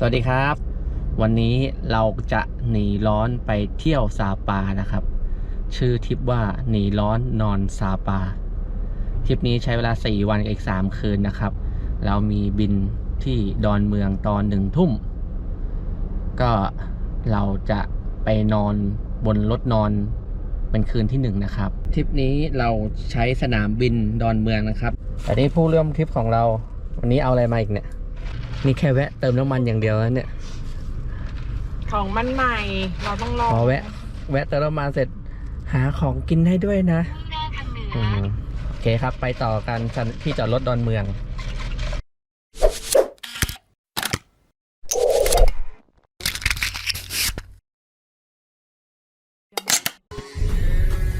สวัสดีครับ วันนี้เราจะหนีร้อนไปเที่ยวซาปานะครับ ชื่อทริปว่าหนีร้อนนอนซาปาทริปนี้ใช้เวลา 4 วันกับอีก 3 คืนนะครับ เรามีบินที่ดอนเมืองตอนหนึ่งทุ่ม ก็เราจะไปนอนบนรถนอนเป็นคืนที่หนึ่งนะครับทริปนี้เราใช้สนามบินดอนเมืองนะครับแต่นี่ผู้เริ่มทริปของเรา วันนี้เอาอะไรมาอีกเนี่ย นี่แค่แวะเติมน้ำมันอย่างเดียวแล้วเนี่ย ของมันใหม่ เราต้องลองพอแวะ แวะเติมน้ำมันเสร็จหาของกินให้ด้วยนะอืมโอเคครับ ไปต่อกันที่จอดรถดอนเมือง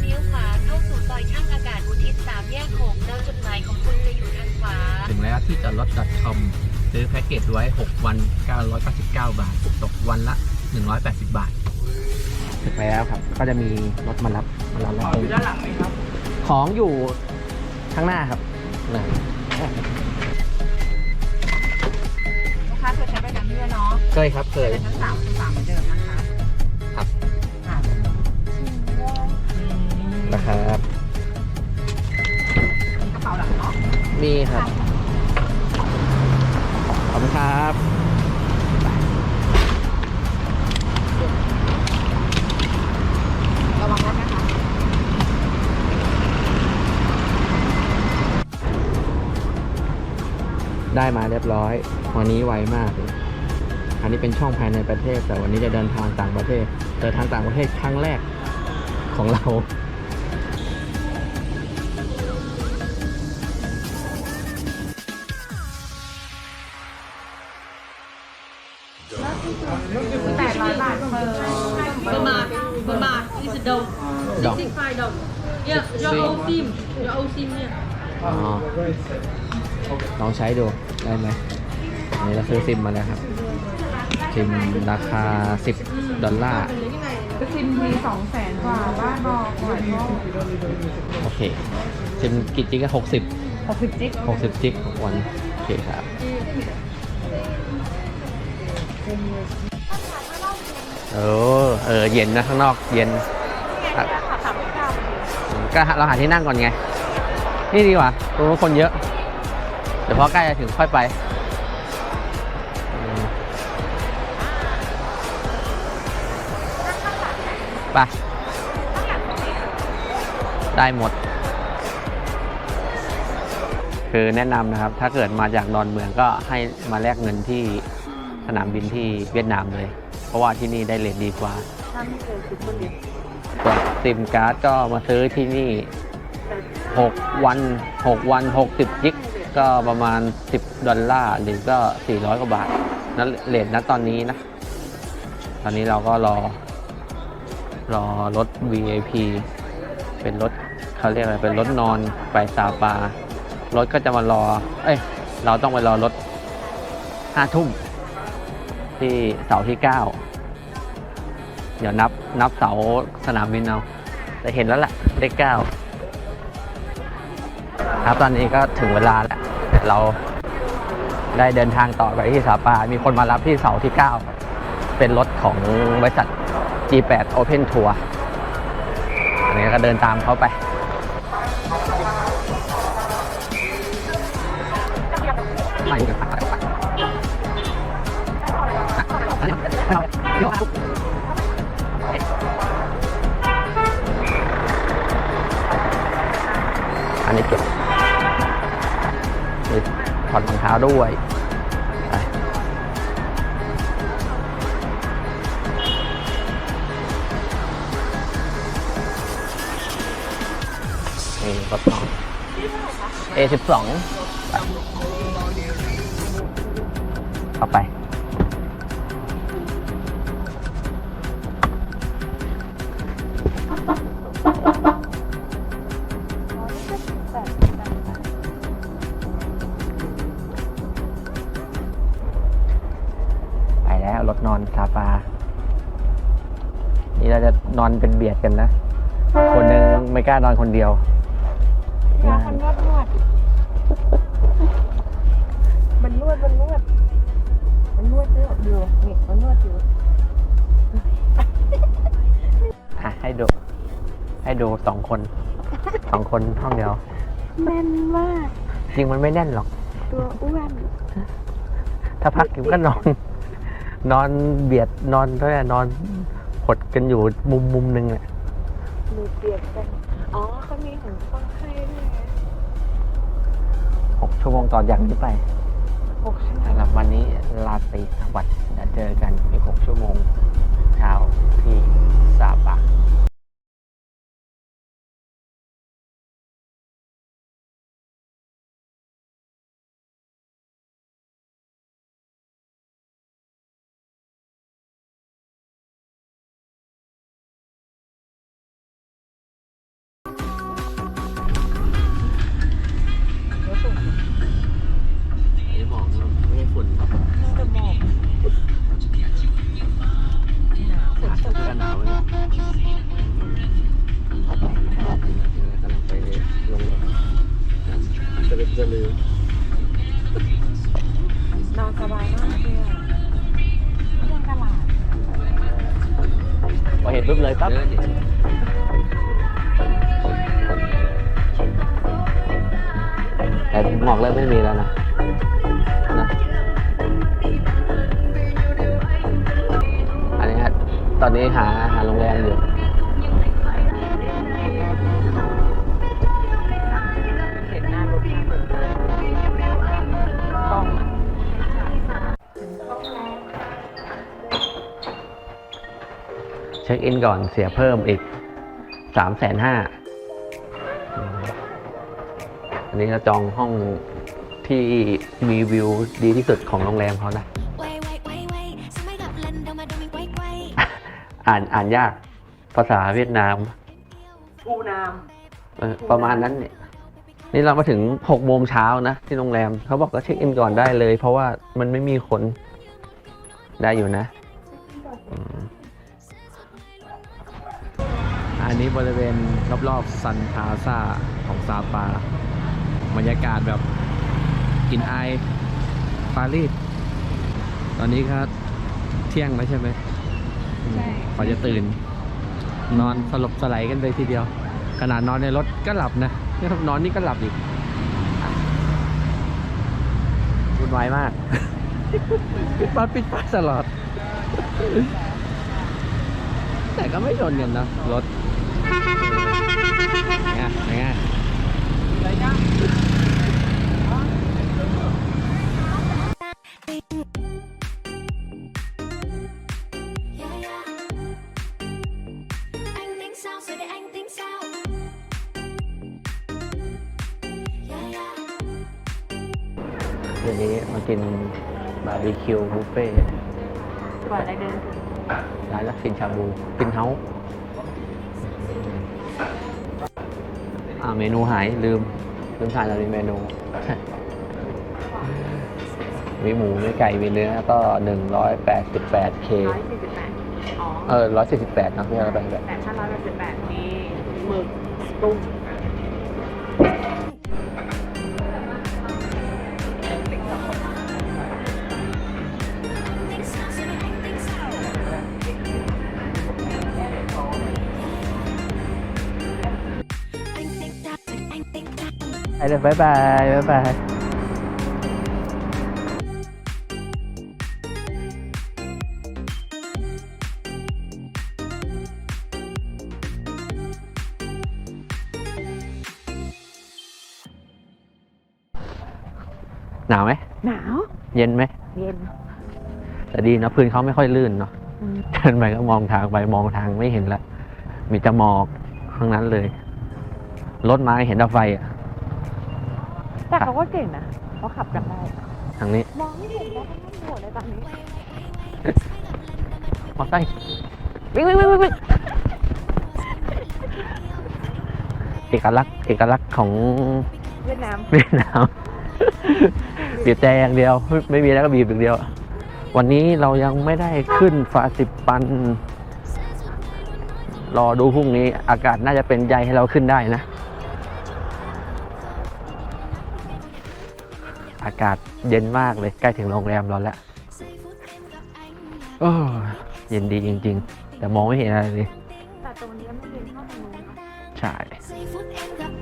เลี้ยวขวาเข้าสู่ซอยช่างอากาศอุทิศสามแยกหกแล้วจุดหมายของคุณจะอยู่ทางขวา ถึงแล้วที่จอดรถ .com ซื้อแพ็กเกจไว้ 6 วัน 999 บาท ตกวันละ 180 บาท ถึงแล้วครับ ก็จะมีรถมารับมารับแล้วอยู่ด้านหลังไหมครับ ของอยู่ข้างหน้าครับนะลูกค้าเคยใช้บริการที่นี่เนาะเคยครับเคยเป็นชั้นสามชั้นสามเหมือนเดิมนะคะครับ ค่ะนะครับ มีกระเป๋าหลังเนาะมีครับข อบคุณครับระวังรถนะคะ ได้มาเรียบร้อยวันนี้ไวมากเลยอันนี้เป็นช่องภายในประเทศ แต่วันนี้จะเดินทางต่างประเทศเดินทางต่างประเทศครั้งแรกของเรา ใช้ดูได้ไหมอันนี้เราซื้อซิมมาแล้วครับ ซิมราคา 10 ดอลลาร์ก็ซิมมีสองแสนกว่า บ้านบอกก่อนก็โอเค ซิมกิจิกก็60หกสิบจิ๊ก60จิกวันโอเคครับเออเออ เย็นนะข้างนอกเย็นอะก็เราหาที่นั่งก่อนไง นี่ดีกว่าตรงนู้นคนเยอะเดี๋ยวพอใกล้จะถึงค่อยไปอืมไปได้หมด คือแนะนำนะครับ ถ้าเกิดมาจากดอนเมืองก็ให้มาแลกเงินที่สนามบินที่เวียดนามเลย เพราะว่าที่นี่ได้เลทดีกว่าส่วนซิมการ์ดก็มาซื้อที่นี่ 6 วัน 6 วัน 60จิก ก็ประมาณ 10 ดอลลาร์หรือก็ 400 กว่าบาทนั่นเลทนะตอนนี้นะ ตอนนี้เราก็รอ รอรถ VIP เป็นรถเขาเรียกอะไรเป็นรถนอนไปซาปารถก็จะมารอ เอ้ย เราต้องไปรอรถห้าทุ่มที่เสาที่เก้าเดี๋ยวนับนับเสาสนามบินเอาแต่เห็นแล้วแหละเลขเก้าครับตอนนี้ก็ถึงเวลาแล้ว เราได้เดินทางต่อไปที่สาปา มีคนมารับที่เสาที่ 9 เป็นรถของบริษัท G8 Open Tour อันนี้ก็เดินตามเขาไป อันนี้เก็บ นี่ถอดรองเท้าด้วยนี่รถนอง A12 นอนเป็นเบียดกันนะ คนหนึ่งไม่กล้านอนคนเดียวร้านนวดนวดมันนวดมันนวดมันนวดเยอะอยู่นี่มันนวดอยู่อะให้ดู ให้ดูสองคนสองคนห้องเดียวแน่นมาก จริงมันไม่แน่นหรอก ตัวอ้วน ถ้าพักกิมก็นอน นอนเบียดนอนเท่ด้วยนอน หดกันอยู่มุมมุมหนึ่งอะมือเปียกกัน อ๋อเขามีของฟังให้ด้วยไงหกชั่วโมงต่อจากนี้ไปหกชั่วโมงสำหรับวันนี้ลาตรีสวัสดิ์จะเจอกันอีกหกชั่วโมง เช้าที่ซาปา จะลืมจะลืมนอนสบายมากเลยอะไม่ยังตลาดพอเห็นปุ๊บเลยปั๊บ แต่หมอกเริ่มไม่มีแล้วนะนะ อันนี้ฮะตอนนี้หาหาโรงแรมอยู่ ช็คอินก่อนเสียเพิ่มอีกสามแสนห้าอันนี้เราจองห้องที่มีวิวดีที่สุดของโรงแรมเขานะ Quay quay quay quay Sao mấy gặp lần đâu mà đâu mình quay quay อ่านอ่านยาก ภาษาเวียดนามอูนามเออประมาณนั้นเนี่ยนี่เรามาถึงหกโมงเช้านะ ที่โรงแรมเขาบอกก็เช็คอินก่อนได้เลย เพราะว่ามันไม่มีคนได้อยู่นะ นนี้บริเวณรอบๆซันพาซาของซาปาบรรยากาศแบบกลินไอายปารีสตอนนี้ก็เที่ยงแล้วใช่ไหมใช่พอจะตื่น นอนสลบสไลด์กันเลยทีเดียว ขนาดนอนในรถก็หลับนะนี่นอนนี่ก็หลับอีกวุ่นวายมากปิดปาปิดปาตลอด แต่ก็ไม่ชนกันนะรถ ไงไง Yeah yeah Anh tính sao rồi để anh tính sao Yeah yeah เดี๋ยวนี้มากินบาร์บีคิวบุฟเฟ่ต์กว่าอะไรเดินถึงร้านลักซินชาบูกินเฮาาเมนูหายลืม ลืมถ่ายเราในเมนู มีหมูมีไก่มีเนื้อก็188 k ร้อยสี่สิบแปดอ๋อเออ148นะพี่เราไปแบบแต่ถ้าร้อยแปดสิบแปดมีหมึกตุ้ม ไปเลยบายบายบายบายหนาวไหม หนาว เย็นไหม เย็น แต่ดีนะพื้นเขาไม่ค่อยลื่นเนาะอืมเดินไปก็มองทางไปมองทางไม่เห็นละ มีแต่หมอกทั้งนั้นเลย รถมาเห็นแต่ไฟอะ แต่เขาก็เก่งนะเขาขับกันได้ทางนี้ มองไม่เห็นแล้วทั้งหมดเลยตอนนี้มอไซค์วิ่งวิ่งวิ่งวิ่งวิ่งเอกลักษณ์เอกลักษณ์ของเวียดนามเวียดนามบีบแต่อย่างเดียว ไม่มีแล้วก็บีบอย่างเดียว วันนี้เรายังไม่ได้ขึ้นฟาสิบปัน รอดูพรุ่งนี้อากาศน่าจะเป็นใจให้เราขึ้นได้นะากาศเย็นมากเลยใกล้ถึงโรงแรมเราแล้วโอ้ยเย็นดีจริง ๆ แต่มองไม่เห็นอะไรเลยแต่ตรงนี้ไม่เย็นเท่าตรงนู้นนะใช่ giây phút em gặp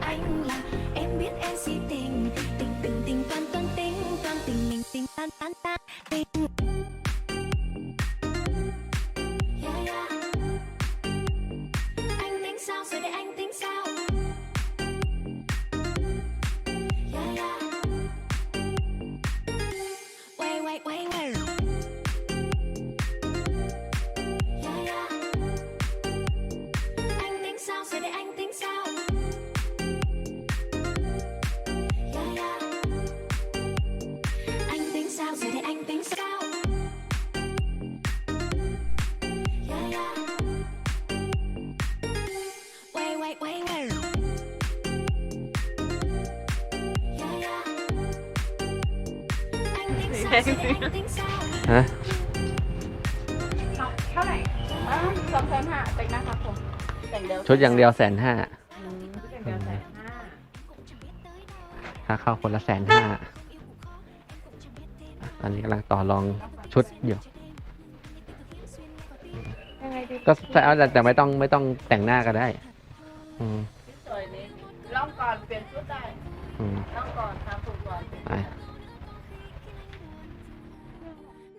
Anh tính sao rồi để anh tính sao ฮะเท่าไหร่สองแสนห้าแต่งนะครับผมแต่งเดิมชุดอย่างเดียวแสนห้าแต่งเดียวแสนห้าค่าเข้าคนละแสนห้าตอนนี้กำลังต่อรองชุดอยู่ยังไงดีก็แต่เอาแต่แต่ไม่ต้องไม่ต้องแต่งหน้าก็ได้ อืมสวยนี้ล่องก่อนเปลี่ยนชุดได้อืมล่องก่อนทำผมก่อนไป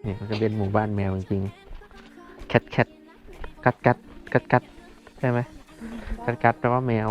เนี่ยมันจะเป็นหมู่บ้านแมวจริงๆแคทแคทกัดกัดกัดกัดใช่ไหมกัดกัดแปลว่าแมว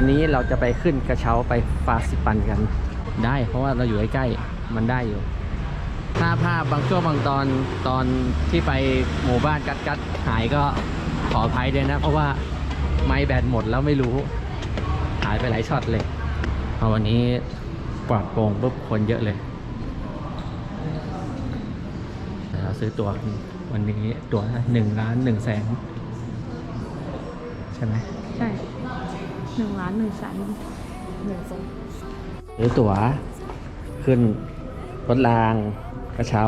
วันนี้เราจะไปขึ้นกระเช้าไปฟาสิปันกัน ได้ เพราะว่าเราอยู่ใกล้ๆมันได้อยู่ถ้าภาพบางช่วงบางตอนตอนที่ไปหมู่บ้านกัดกัดหายก็ขออภัยด้วยนะ เพราะว่าไม้แบตหมดแล้วไม่รู้ หายไปหลายช็อตเลยพอวันนี้ปลอดโปร่งปุ๊บคนเยอะเลยเดี๋ยวเราซื้อตั๋วกันวันนี้ตั๋วหนึ่งล้านหนึ่งแสนใช่ไหมใช่ หนึ่งล้านหนึ่งแสนหนึ่งสองซื้อตั๋วขึ้นรถรางกระเช้า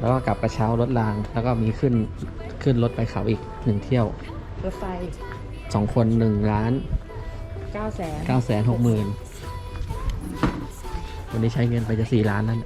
แล้วก็กลับกระเช้ารถราง แล้วก็มีขึ้นขึ้นรถไปเขาอีกหนึ่งเที่ยวรถไฟสองคนหนึ่งล้านเก้าแสนเก้าแสนหกหมื่นวันนี้ใช้เงินไปจะสี่ล้านนั่น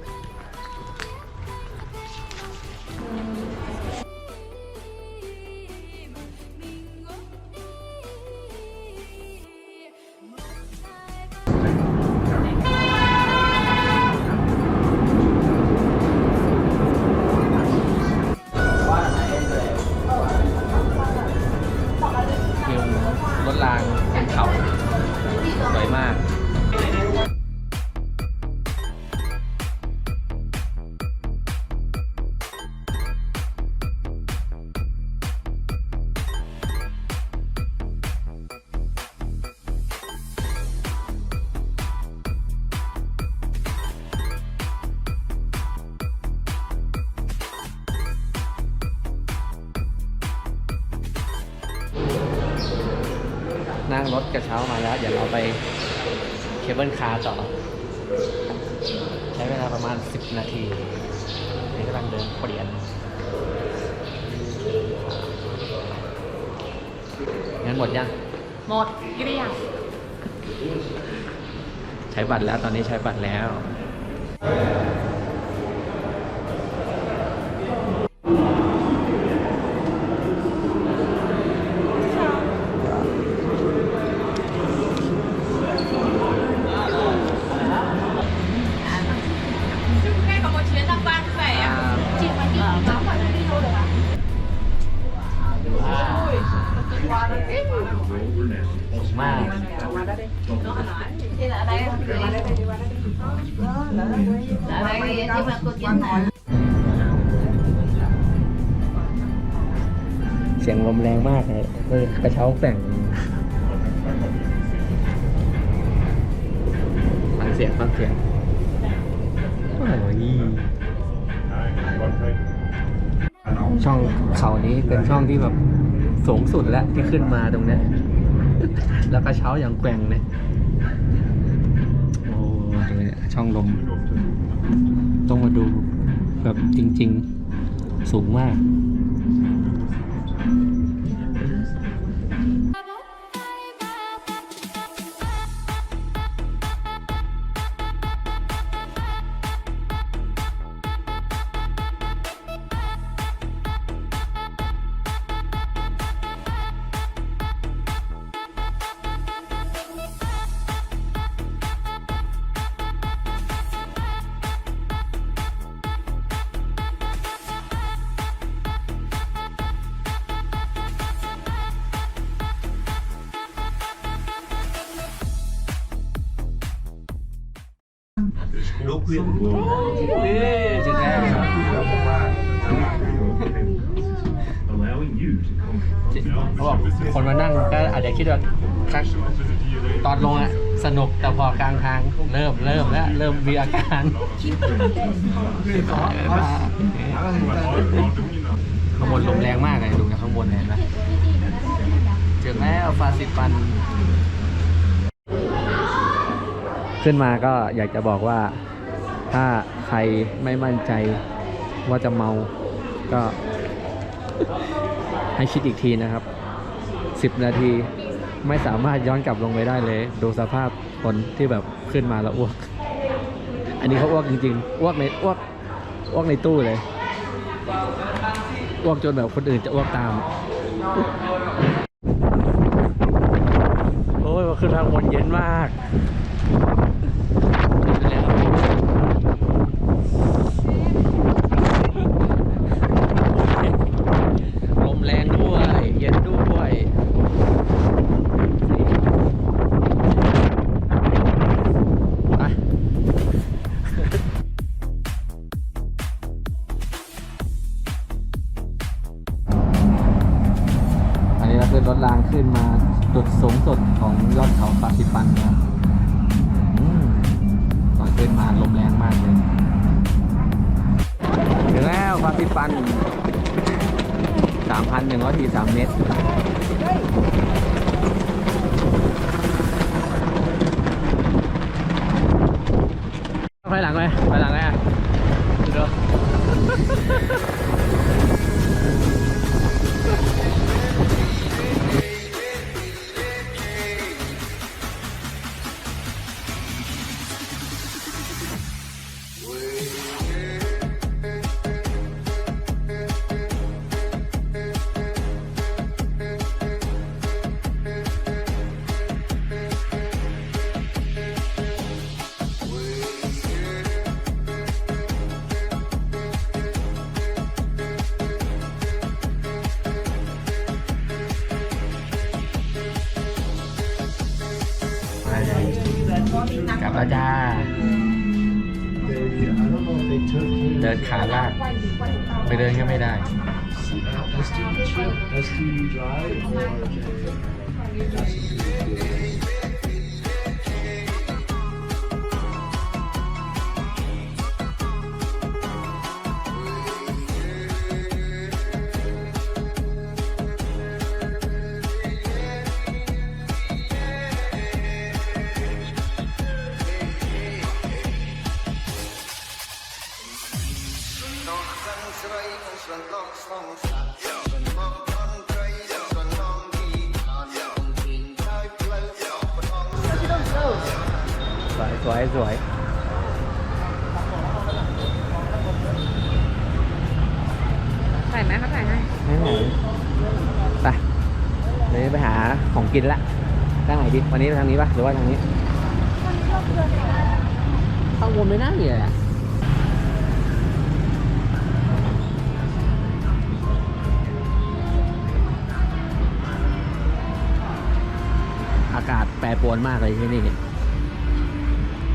งรถกระเช้ามาแล้ว เดี๋ยวเราไปเคเบิลคาร์ต่อ ใช้เวลาประมาณ 10 นาทีนี่กำลังเดินเปลี่ยนงั้นหมดยัง หมดเกลี้ยงใช้บัตรแล้วตอนนี้ใช้บัตรแล้ว เสียงลมแรงมากเลยเออกระเช้าแกว่งฟังเสียงฟังเสียงโอ้ยช่องเขานี้เป็นช่องที่แบบสูงสุดแล้วที่ขึ้นมาตรงนี้แล้วกระเช้าอย่างแกว่งเนี่ยโอ้ยช่องลม จริง ๆ สูงมาก เขาบอกคนมานั่งก็อาจจะคิดว่าสักตอนลงอะสนุกแต่พอกลางทางเริ่มเริ่มแล้วเริ่มมีอาการข้างบนลมแรงมากเลยดูจากข้างบนเห็นไหมเจอแล้วฟาสิปัน ขึ้นมาก็อยากจะบอกว่าถ้าใครไม่มั่นใจว่าจะเมาก็ ให้คิดอีกทีนะครับ 10 นาทีไม่สามารถย้อนกลับลงไปได้เลย ดูสภาพคนที่แบบขึ้นมาแล้วอ้วก อันนี้เขาอ้วกจริงๆอ้วกในอ้วกอ้วกในตู้เลยอ้วกจนแบบคนอื่นจะอ้วกตาม โอ้ยมาขึ้นทางบนเย็นมาก ถึงแล้วปาสิปัน 3,143 เมตร ไปหลังเลยไปหลังเลยอะเดี๋ยว กลับแล้วจ้า เดินขาลาก ไปเดินก็ไม่ได้ สวยสวยสวยถ่ายไหมเขาถ่ายให้ไม่ไหนไปเดี๋ยวไปหาของกินละทางไหนดี วันนี้ไปทางนี้ปะหรือว่าทางนี้ ข้างบนไม่น่ามีเลยอะอา รปรวนมากเลยที่นี่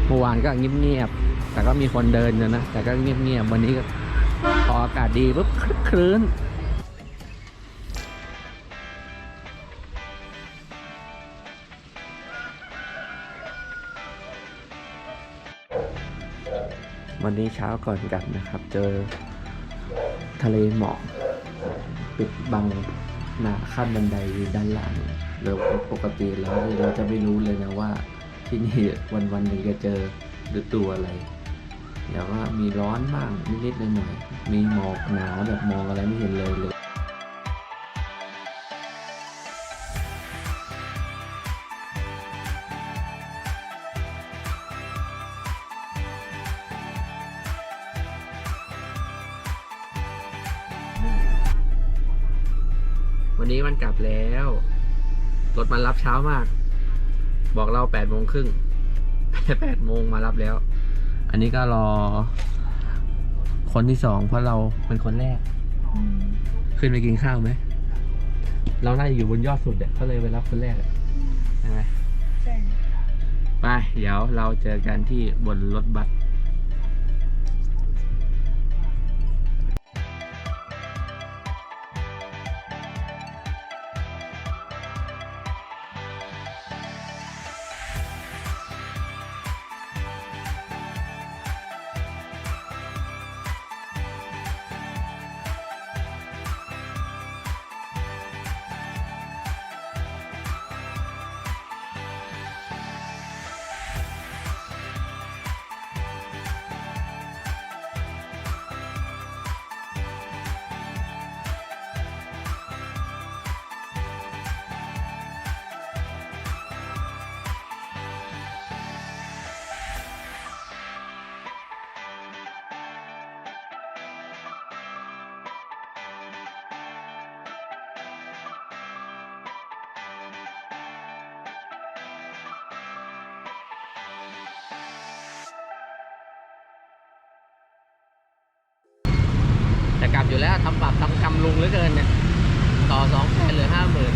เมื่อวานก็เงียบๆแต่ก็มีคนเดินนะนะแต่ก็เงียบๆวันนี้ก็พออากาศดีปุ๊บคลื้นวันนี้เช้าก่อนกลับนะครับ เจอทะเลหมอกปิดบังหน้าขั้นบันไดด้านล่าง เราปกติแล้วเราจะไม่รู้เลยนะว่าที่นี่วันวันหนึ่งจะเจอฤดูอะไรอย่างว่ามีร้อนบ้างนิดๆหน่อยๆมีหมอกหนาวแบบมองอะไรไม่เห็นเลยเลยวันนี้วันกลับแล้ว รถมารับเช้ามาก บอกเราแปดโมงครึ่งแปดโมงมารับแล้ว อันนี้ก็รอ คนที่สองเพราะเราเป็นคนแรก ขึ้นไปกินข้าวไหม เราน่าจะอยู่บนยอดสุดเด็ก็เลยไปรับคนแรกอะใช่ไหมไป เดี๋ยวเราเจอกันที่บนรถบัส กลับอยู่แล้วทำบาปทำกรรมลุงเหลือเกินเนี่ยต่อสองแสนเหลือห้าหมื่น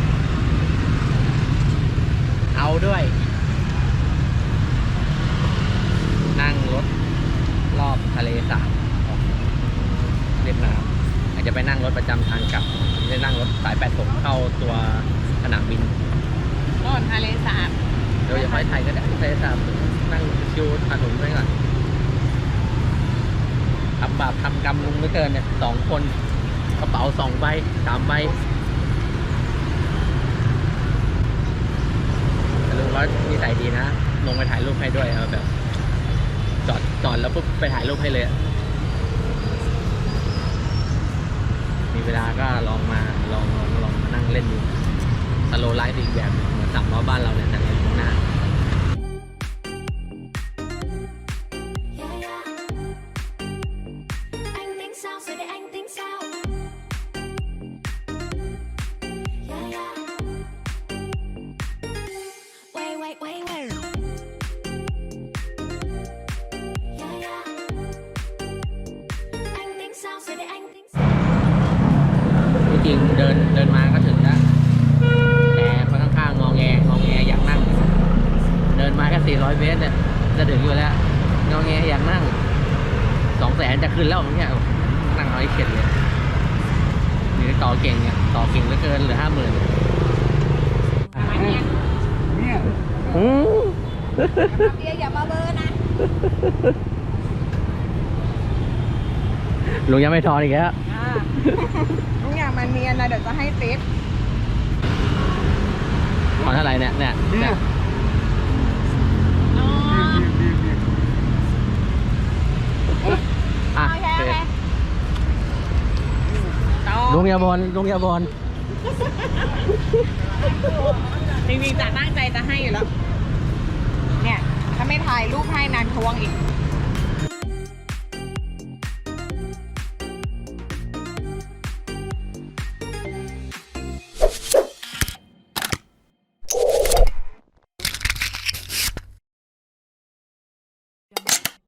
เอาด้วย นั่งรถรอบทะเลสาบของเวียดนามอาจจะไปนั่งรถประจำทางกลับไม่ได้นั่งรถสายแปดผมเข้าตัวสนามบินโน่นทะเลสาบเดี๋ยวจะไปไทยก็ได้ทะเลสาบนั่งชิวถนนไปก่อน ทำบาปทำกรรมลุงเหลือเกินเนี่ยสองคนกระเป๋าสองใบสามใบลุงว่านิสัยดีนะ ลงไปถ่ายรูปให้ด้วยเอาแบบ จอดจอดแล้วปุ๊บไปถ่ายรูปให้เลย มีเวลาก็ลองมาลองลองลองมานั่งเล่นดูสโลไลฟ์อีกแบบเหมือนสามล้อบ้านเราเนี่ยแต่ งเดินเดินมาก็ถึงแล้วแต่คนข้างๆงอแงงอแงอยากนั่ง เดินมาแค่ 400 เมตรเนี่ยจะถึงอยู่แล้วงอแงอยากนั่งสองแสนจะขึ้นแล้วเมื่อกี้นั่งเอาไอ้เข็ดเลยนี่ต่อเก่งเนี่ยต่อเก่งเหลือเกินเหลือห้าหมื่นเนี่ยอืมเบียร์อย่ามาเบอร์นะลุงยังไม่ทอนอีกแล้วทุกอย่างมันเนียนนะเดี๋ยวจะให้ติ๊บทอนเท่าไหร่เนี่ยเนี่ยเนี่ยอ๋ออะโอเคโอเคลุงอย่าบนลุงอย่าบนจริงๆจะตั้งใจจะให้อยู่แล้ว เนี่ย ถ้าไม่ถ่ายรูปให้นานทวงอีก